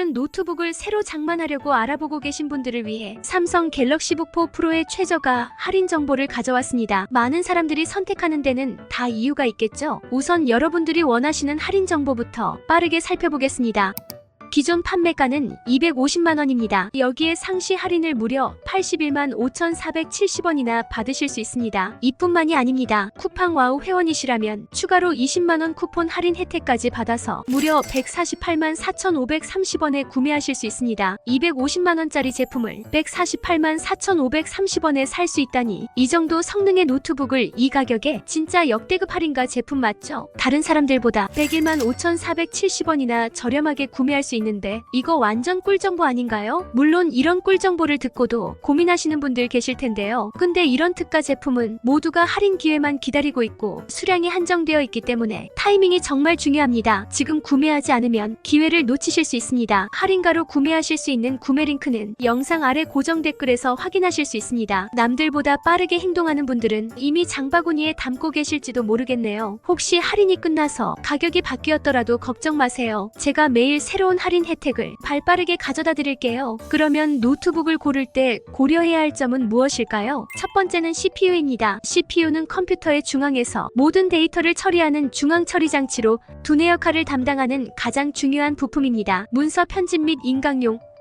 오늘은 노트북을 새로 장만하려고 알아보고 계신 분들을 위해 삼성 갤럭시 북 4 프로의 최저가 할인 정보를 가져왔습니다. 많은 사람들이 선택하는 데는 다 이유가 있겠죠? 우선 여러분들이 원하시는 할인 정보부터 빠르게 살펴보겠습니다. 기존 판매가는 250만 원입니다. 여기에 상시 할인을 무려 81만 5,470원이나 받으실 수 있습니다. 이뿐만이 아닙니다. 쿠팡 와우 회원이시라면 추가로 20만 원 쿠폰 할인 혜택까지 받아서 무려 148만 4,530원에 구매하실 수 있습니다. 250만 원짜리 제품을 148만 4,530원에 살 수 있다니 이 정도 성능의 노트북을 이 가격에 진짜 역대급 할인가 제품 맞죠? 다른 사람들보다 101만 5,470원이나 저렴하게 구매할 수 있는데 이거 완전 꿀 정보 아닌가요? 물론 이런 꿀 정보를 듣고도 고민하시는 분들 계실 텐데요. 근데 이런 특가 제품은 모두가 할인 기회만 기다리고 있고 수량이 한정되어 있기 때문에 타이밍이 정말 중요합니다. 지금 구매하지 않으면 기회를 놓치실 수 있습니다. 할인가로 구매하실 수 있는 구매 링크는 영상 아래 고정 댓글에서 확인하실 수 있습니다. 남들보다 빠르게 행동하는 분들은 이미 장바구니에 담고 계실지도 모르겠네요. 혹시 할인이 끝나서 가격이 바뀌었더라도 걱정 마세요. 제가 매일 새로운 할인 혜택을 발빠르게 가져다 드릴게요. 그러면 노트북을 고를 때 고려해야 할 점은 무엇일까요? 첫 번째는 CPU입니다. CPU는 컴퓨터의 중앙에서 모든 데이터를 처리하는 중앙 처리 장치로 두뇌 역할을 담당하는 가장 중요한 부품입니다. 문서 편집 및 인강용,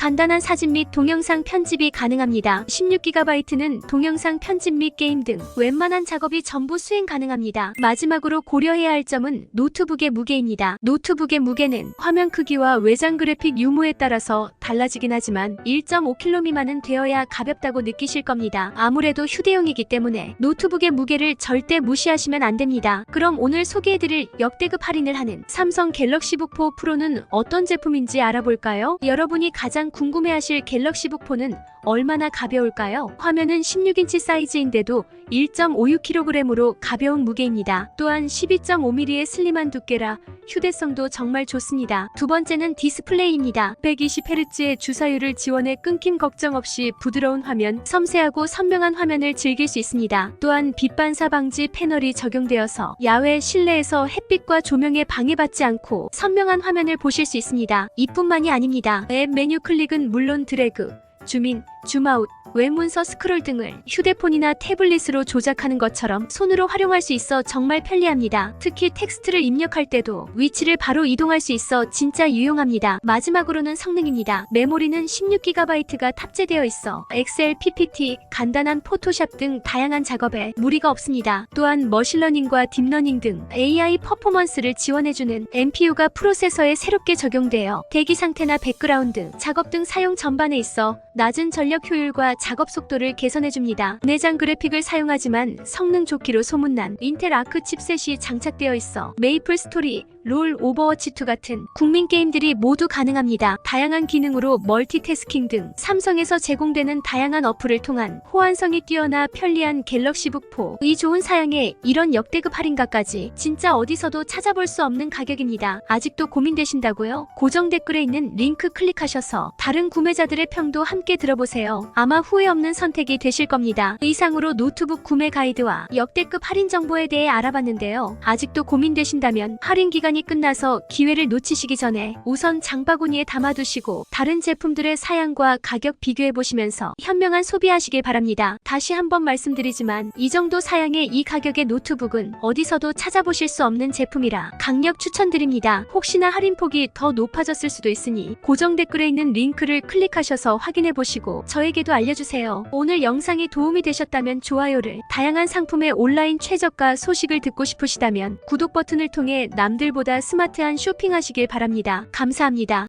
간단한 사진 및 동영상 편집이 가능합니다. 16GB는 동영상 편집 및 게임 등 웬만한 작업이 전부 수행 가능합니다. 마지막으로 고려해야 할 점은 노트북의 무게입니다. 노트북의 무게는 화면 크기와 외장 그래픽 유무에 따라서 달라지긴 하지만 1.5kg 미만은 되어야 가볍다고 느끼실 겁니다. 아무래도 휴대용이기 때문에 노트북의 무게를 절대 무시하시면 안 됩니다. 그럼 오늘 소개해드릴 역대급 할인을 하는 삼성 갤럭시북 4 프로는 어떤 제품인지 알아볼까요? 여러분이 가장 궁금해하실 갤럭시북 4는 얼마나 가벼울까요? 화면은 16인치 사이즈인데도 1.56kg으로 가벼운 무게입니다. 또한 12.5mm의 슬림한 두께라 휴대성도 정말 좋습니다. 두 번째는 디스플레이입니다. 120Hz의 주사율을 지원해 끊김 걱정 없이 부드러운 화면, 섬세하고 선명한 화면을 즐길 수 있습니다. 또한 빛 반사 방지 패널이 적용되어서 야외 실내에서 햇빛과 조명에 방해받지 않고 선명한 화면을 보실 수 있습니다. 이뿐만이 아닙니다. 앱 메뉴 클릭 은 물론 드래그, 줌인, 줌아웃, 외문서 스크롤 등을 휴대폰이나 태블릿으로 조작하는 것처럼 손으로 활용할 수 있어 정말 편리합니다. 특히 텍스트를 입력할 때도 위치를 바로 이동할 수 있어 진짜 유용합니다. 마지막으로는 성능입니다. 메모리는 16GB가 탑재되어 있어 엑셀, PPT, 간단한 포토샵 등 다양한 작업에 무리가 없습니다. 또한 머신러닝과 딥러닝 등 AI 퍼포먼스를 지원해주는 NPU가 프로세서에 새롭게 적용되어 대기 상태나 백그라운드, 작업 등 사용 전반에 있어 낮은 전력 효율과 작업 속도를 개선해줍니다. 내장 그래픽을 사용하지만 성능 좋기로 소문난 인텔 아크 칩셋이 장착되어 있어 메이플 스토리, 롤, 오버워치2 같은 국민 게임들이 모두 가능합니다. 다양한 기능으로 멀티태스킹 등 삼성에서 제공되는 다양한 어플을 통한 호환성이 뛰어나 편리한 갤럭시북 4. 이 좋은 사양에 이런 역대급 할인가까지 진짜 어디서도 찾아볼 수 없는 가격입니다. 아직도 고민되신다고요? 고정 댓글에 있는 링크 클릭하셔서 다른 구매자들의 평도 함께 들어보세요. 아마 후회 없는 선택이 되실 겁니다. 이상으로 노트북 구매 가이드와 역대급 할인 정보에 대해 알아봤는데요. 아직도 고민되신다면 할인 기간 시간이 끝나서 기회를 놓치시기 전에 우선 장바구니에 담아두시고 다른 제품들의 사양과 가격 비교해 보시면서 현명한 소비하시길 바랍니다. 다시 한번 말씀드리지만 이 정도 사양의 이 가격의 노트북은 어디서도 찾아보실 수 없는 제품이라 강력 추천드립니다. 혹시나 할인폭이 더 높아졌을 수도 있으니 고정 댓글에 있는 링크를 클릭하셔서 확인해 보시고 저에게도 알려주세요. 오늘 영상이 도움이 되셨다면 좋아요를 다양한 상품의 온라인 최저가 소식을 듣고 싶으시다면 구독 버튼을 통해 남들보다 보다 스마트한 쇼핑하시길 바랍니다. 감사합니다.